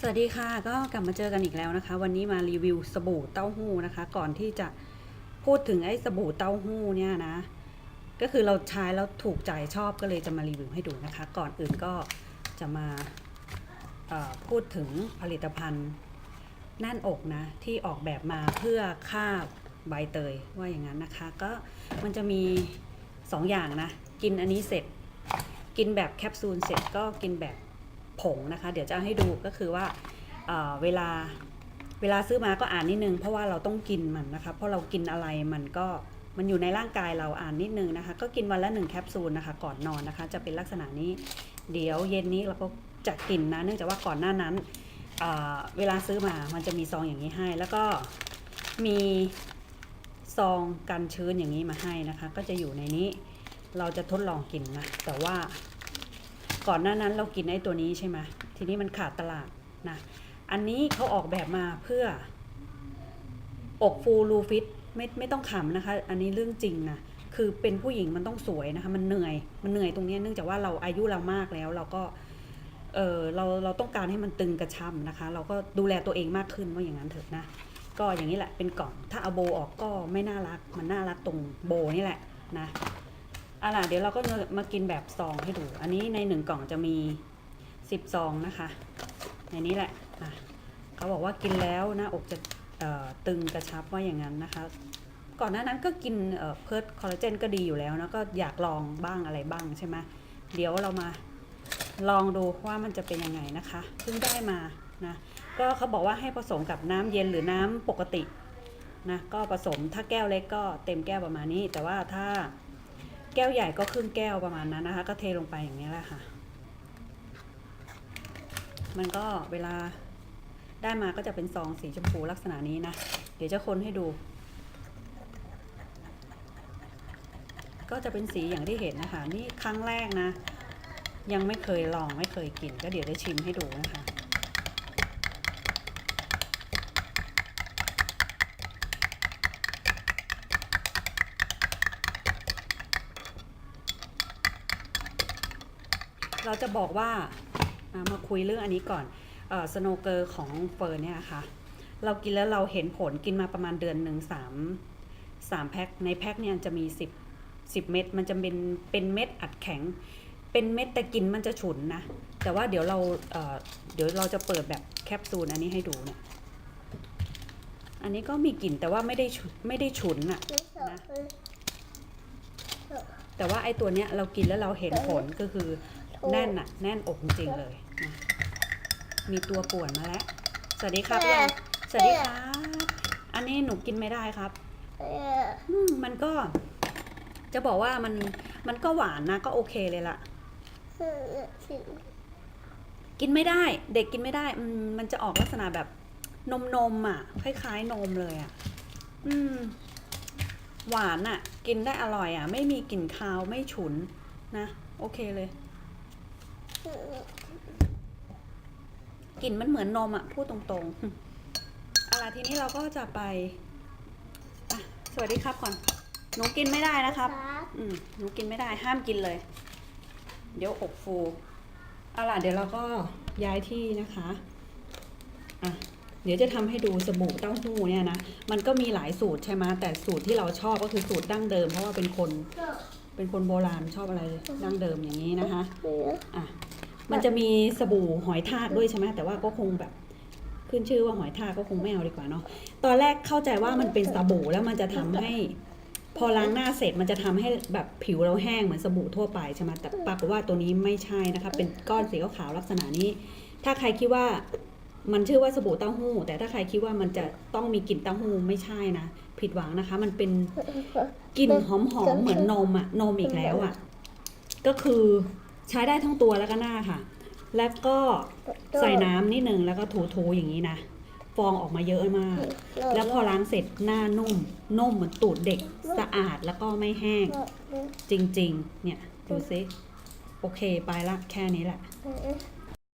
สวัสดีค่ะก็กลับมาเจอกันอีกแล้วนะคะ วันนี้มารีวิวสบู่เต้าหู้นะคะ ก่อนที่จะพูดถึงไอ้สบู่เต้าหู้เนี่ยนะ ก็คือเราใช้แล้วถูกใจชอบก็เลยจะมารีวิวให้ดูนะคะ ก่อนอื่นก็จะมาพูดถึงผลิตภัณฑ์แน่นอกนะ ที่ออกแบบมาเพื่อฆ่าใบเตยว่าอย่างนั้นนะคะ ก็มันจะมีสองอย่างนะ กินอันนี้เสร็จ กินแบบแคปซูลเสร็จก็กินแบบ ผงนะคะ เดี๋ยวจะให้ดูก็คือว่าเเวลาเวลาซื้อมาก็อ่านนิดนึง เพราะว่าเราต้องกินมันนะคะ เพราะเรากินอะไรมันก็มันอยู่ในร่างกายเราอ่านนิดนึงนะคะ ก็กินวันละหนึ่งแคปซูลนะคะ ก่อนนอนนะคะ จะเป็นลักษณะนี้ เดี๋ยวเย็นนี้เราก็จะกินนะ เนื่องจากว่าก่อนหน้านั้นเเวลาซื้อมามันจะมีซองอย่างนี้ให้ แล้วก็มีซองกันชื้นอย่างนี้มาให้นะคะ ก็จะอยู่ในนี้ เราจะทดลองกินนะ แต่ว่า ก่อนหน้านั้นเรากินไอ้ตัวนี้ใช่ไหมทีนี้มันขาดตลาดนะ อันนี้เขาออกแบบมาเพื่อ อกฟูรูฟิตไม่ไม่ต้องขำนะคะ อันนี้เรื่องจริงนะคือเป็นผู้หญิงมันต้องสวยนะคะ มันเหนื่อย มันเหนื่อยตรงนี้เนื่องจากว่าเราอายุเรามากแล้ว เราก็ เออเราเราต้องการให้มันตึงกระชับนะคะ เราก็ดูแลตัวเองมากขึ้นว่าอย่างนั้นเถอะนะ ก็อย่างนี้แหละเป็นกล่อง ถ้าเอาโบออกก็ไม่น่ารัก มันน่ารักตรงโบนี่แหละนะ เอาล่ะเดี๋ยวเราก็มากินแบบซองให้ดู อันนี้ในหนึ่งกล่องจะมีสิบซองนะคะ ในนี้แหละอะเขาบอกว่ากินแล้วหน้าอกจะตึงกระชับว่าอย่างนั้นนะคะ ก่อนหน้านั้นก็กินเอ่อเพิร์ดคอลลาเจนก็ดีอยู่แล้วนะก็อยากลองบ้างอะไรบ้างใช่ไหมเดี๋ยวเรามาลองดูว่ามันจะเป็นยังไงนะคะเพิ่งได้มานะก็เขาบอกว่าให้ผสมกับน้ำเย็นหรือน้ำปกตินะก็ผสมถ้าแก้วเล็กก็เต็มแก้วประมาณนี้ แต่ว่าถ้า แก้วใหญ่ก็ครึ่งแก้วประมาณนั้นนะคะ ก็เทลงไปอย่างนี้แหละค่ะ มันก็เวลาได้มาก็จะเป็นซองสีชมพูลักษณะนี้นะ เดี๋ยวจะคนให้ดู ก็จะเป็นสีอย่างที่เห็นนะคะ นี่ครั้งแรกนะ ยังไม่เคยลองไม่เคยกิน ก็เดี๋ยวจะชิมให้ดูนะคะ เราจะบอกว่ามาคุยเรื่องอันนี้ก่อนสโนเกอร์ของเฟิร์นเนี่ยค่ะ เรากินแล้วเราเห็นผลกินมาประมาณเดือนหนึ่งสามสามแพ็คในแพ็คเนี่ยจะมีสิบสิบเม็ดมันจะเป็นเป็นเม็ดอัดแข็ง เป็นเม็ดแต่กินมันจะฉุนนะ แต่ว่าเดี๋ยวเราเเดี๋ยวเราจะเปิดแบบแคปซูลอันนี้ให้ดูเนี่ยอันนี้ก็มีกลิ่นแต่ว่าไม่ได้ฉุไม่ได้ฉุนอะนะแต่ว่าไอ้ตัวเนี้ยเรากินแล้วเราเห็นผลก็คือ แน่นอะแน่นอกจริงๆเลยนะมีตัวป่วนมาแล้ว สวัสดีครับยังสวัสดีครับ อันนี้หนูกินไม่ได้ครับอืมมันก็ จะบอกว่ามันมันก็หวานนะ ก็โอเคเลยล่ะ กินไม่ได้ เด็กกินไม่ได้อืมมันจะออกลักษณะแบบนมนมๆอะ คล้ายๆนมเลยอะ อืม หวานอะ กินได้อร่อยอะ ไม่มีกลิ่นคาวไม่ฉุนนะ โอเคเลย กลิ่นมันเหมือนนมอะพูดตรงๆเอาล่ะทีนี้เราก็จะไปอะสวัสดีครับก่อน หนูกินไม่ได้นะครับ อืมหนูกินไม่ได้ห้ามกินเลย เดี๋ยวอกฟูเอาล่ะเดี๋ยวเราก็ย้ายที่นะคะอะเดี๋ยวจะทำให้ดูสบู่เต้าหู้เนี่ยนะ มันก็มีหลายสูตรใช่ไหมแต่สูตรที่เราชอบก็คือสูตรดั้งเดิม เพราะว่าเป็นคน เป็นคนโบราณชอบอะไรดั้งเดิมอย่างนี้นะคะอะมันจะมีสบู่หอยทากด้วยใช่ไหมแต่ว่าก็คงแบบขึ้นชื่อว่าหอยทากก็คงไม่เอาดีกว่าเนาะตอนแรกเข้าใจว่ามันเป็นสบู่แล้วมันจะทำให้ พอล้างหน้าเสร็จมันจะทำให้แบบผิวเราแห้งเหมือนสบู่ทั่วไปใช่ไหมแต่ปรากฏว่าตัวนี้ไม่ใช่นะคะเป็นก้อนสีขาวๆลักษณะนี้ ถ้าใครคิดว่า มันชื่อว่าสบู่เต้าหู้ แต่ถ้าใครคิดว่ามันจะต้องมีกลิ่นเต้าหู้ไม่ใช่นะ ผิดหวังนะคะ มันเป็นกลิ่นหอมๆเหมือนนมอะนมอีกแล้วอะก็คือใช้ได้ทั้งตัวแล้วก็หน้าค่ะ แล้วก็ใส่น้ำนิดนึงแล้วก็ถูๆอย่างนี้นะฟองออกมาเยอะมาก แล้วพอล้างเสร็จหน้านุ่ม นุ่มเหมือนตูดเด็กสะอาดแล้วก็ไม่แห้ง จริง ๆ เนี่ย ดูซิ โอเคไปละแค่นี้แหละเ